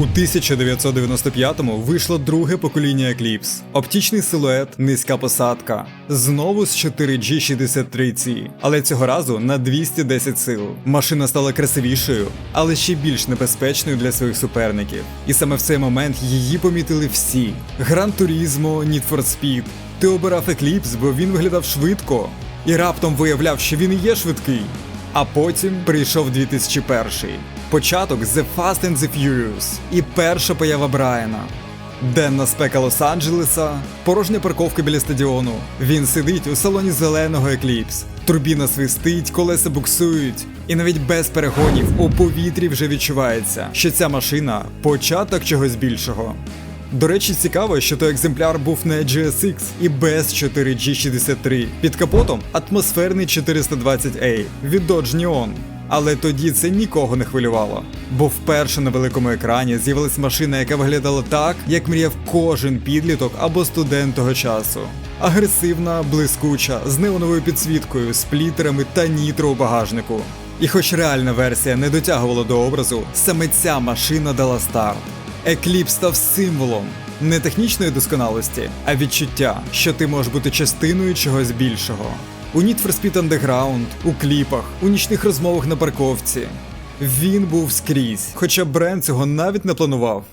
У 1995-му вийшло друге покоління Eclipse. Оптичний силует, низька посадка. Знову з 4G63C, але цього разу на 210 сил. Машина стала красивішою, але ще більш небезпечною для своїх суперників. І саме в цей момент її помітили всі: Gran Turismo, Need for Speed. Ти обирав Eclipse, бо він виглядав швидко, і раптом виявляв, що він і є швидкий. А потім прийшов 2001 початок The Fast and the Furious і перша поява Брайана. Денна спека Лос-Анджелеса, порожня парковка біля стадіону. Він сидить у салоні зеленого Екліпс. Турбіна свистить, колеса буксують, і навіть без перегонів у повітрі вже відчувається, що ця машина початок чогось більшого. До речі, цікаво, що той екземпляр був не GSX і без 4G63. Під капотом атмосферний 420A від Dodge Neon. Але тоді це нікого не хвилювало. Бо вперше на великому екрані з'явилась машина, яка виглядала так, як мріяв кожен підліток або студент того часу. Агресивна, блискуча, з неоновою підсвіткою, сплітерами та нітро у багажнику. І хоч реальна версія не дотягувала до образу, саме ця машина дала старт. Екліпс став символом не технічної досконалості, а відчуття, що ти можеш бути частиною чогось більшого. У Need for Speed Underground, у кліпах, у нічних розмовах на парковці. Він був скрізь, хоча бренд цього навіть не планував.